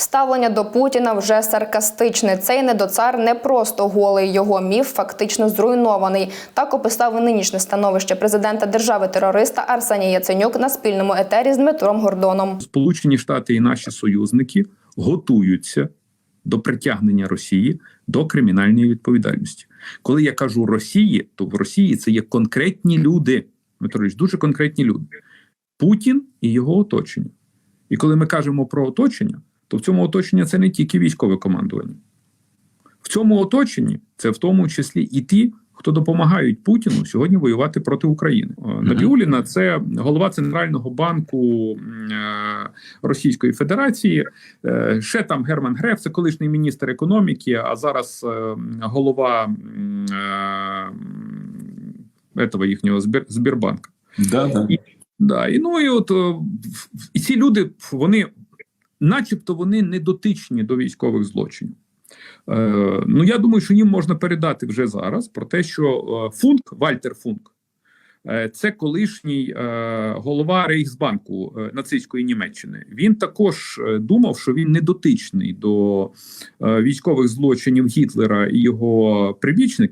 Ставлення до Путіна вже саркастичне. Цей недоцар не просто голий. Його міф фактично зруйнований. Так описав нинішнє становище президента держави-терориста Арсеній Яценюк на спільному етері з Дмитром Гордоном. Сполучені Штати і наші союзники готуються до притягнення Росії до кримінальної відповідальності. Коли я кажу Росії, то в Росії це є конкретні люди. Дмитро Ілліч, дуже конкретні люди. Путін і його оточення. І коли ми кажемо про оточення, то в цьому оточенні це не тільки військове командування. В цьому оточенні це в тому числі і ті, хто допомагають Путіну сьогодні воювати проти України. Е, Набіуліна це голова Центрального банку е, Російської Федерації. Е, Ще там Герман Греф, це колишній міністр економіки, а зараз голова этого їхнього Збір- Збірбанка. Да, да. І, да, і ну і от і ці люди, вони, начебто, вони не дотичні до військових злочинів. Е, ну я думаю, що їм можна передати вже зараз про те, що е, Функ, Вальтер Функ, е, це колишній е, голова Рейхсбанку е, нацистської Німеччини. Він також е, думав, що він не дотичний до е, військових злочинів Гітлера і його прибічників.